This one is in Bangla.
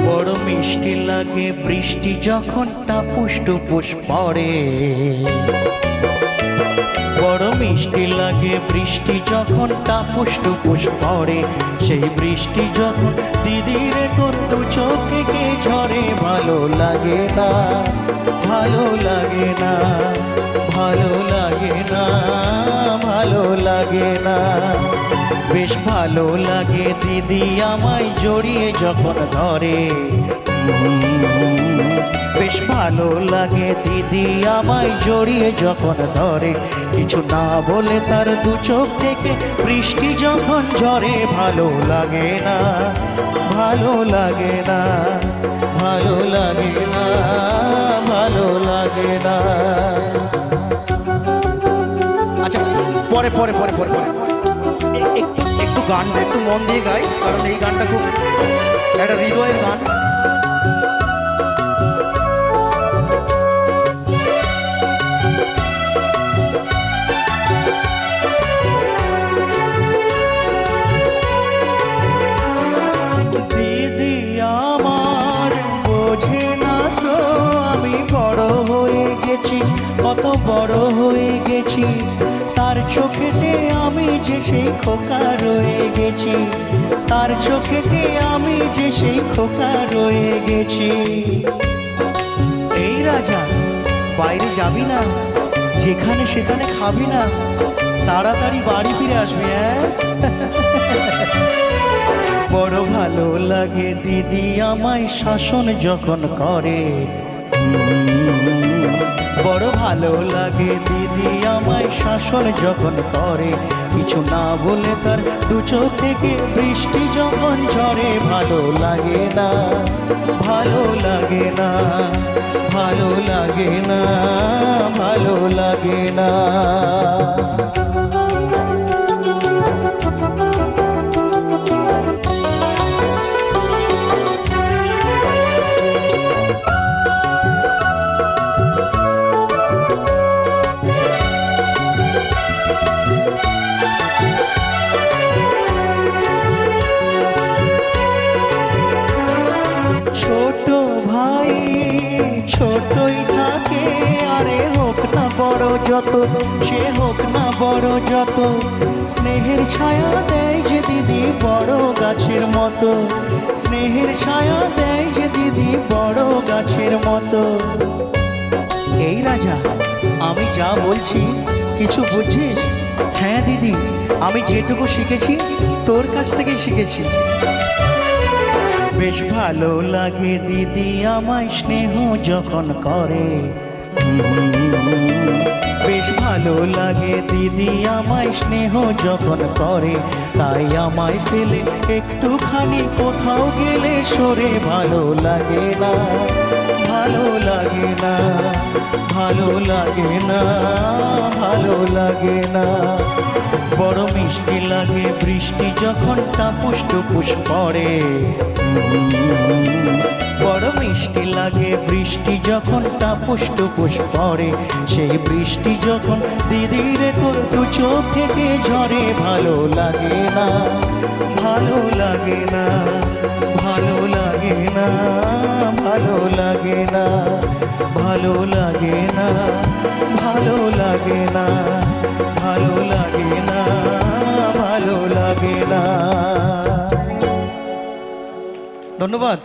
বড় মিষ্টি লাগে বৃষ্টি যখন টাপুস টুপুস পড়ে। বড় মিষ্টি লাগে বৃষ্টি যখন টাপুস টুপুস পড়ে। সেই বৃষ্টি যখন দিদির তোর দু চোখ থেকে ঝরে, ভালো লাগে না, ভালো লাগে না, ভালো লাগে না। বেশ ভালো লাগে দিদি আমায় জড়িয়ে যখন ধরে। বেশ ভালো লাগে দিদি আমায় জড়িয়ে যখন ধরে। কিছু না বলে তার দু চোখ থেকে বৃষ্টি যখন ঝরে, ভালো লাগে না, ভালো লাগে না, ভালো লাগে না, ভালো লাগে না। আচ্ছা পরে পরে পরে পরে পরে। একটু গান একটু মন দিয়ে গাই, কারণ এই গানটা খুব একটা হৃদয়ের গান। বড় হয়ে গেছি। তার চোখেতে আমি যে সেই খোকা রয়ে গেছি। তার চোখেতে আমি যে সেই খোকা রয়ে গেছি। এই রাজা, বাইরে যাবি না, যেখানে সেখানে খাবি না, তাড়াতাড়ি বাড়ি ফিরে আসবি হ্যাঁ? বড় ভালো লাগে দিদি আমায় শাসন যখন করে। বড় ভালো লাগে দিদি আমায় শাসন যখন করে। কিছু না বলে তার দু থেকে বৃষ্টি যখন ঝরে, ভালো লাগে না, ভালো লাগে না, ভালো লাগে না, ভালো লাগে না। বড় যত, সে হোক না বড় যত। স্নেহের ছায়া দেয় যে দিদি বড় গাছের মতো। স্নেহের ছায়া দেয় যে দিদি বড় গাছের মতো। এই রাজা, আমি যা বলছি, কিছু বুঝছিস? হ্যাঁ দিদি, আমি যেটুকু শিখেছি, তোর কাছ থেকেই শিখেছি। বেশ ভালো লাগে দিদি আমায় স্নেহ যখন করে। বেশ ভালো লাগে দিদি আমায় স্নেহ যখন করে, তাই আমায় ফেলে একটুখানি কোথাও গেলে সরে ভালো লাগে না, ভালো লাগে না, ভালো লাগে না, ভালো লাগে না। বড় মিষ্টি লাগে বৃষ্টি যখন টাপুস টুপুস পড়ে। মিষ্টি লাগে, বৃষ্টি যখন টাপুস টুপুস পড়ে, সেই বৃষ্টি যখন দিদিরে তোর দু চোখ থেকে ঝরে, ভালো লাগে না, ভালো লাগে না, ভালো লাগে না, ভালো লাগে না, ভালো লাগে না, ভালো লাগে না, ভালো লাগে না, ভালো লাগে না। ধন্যবাদ।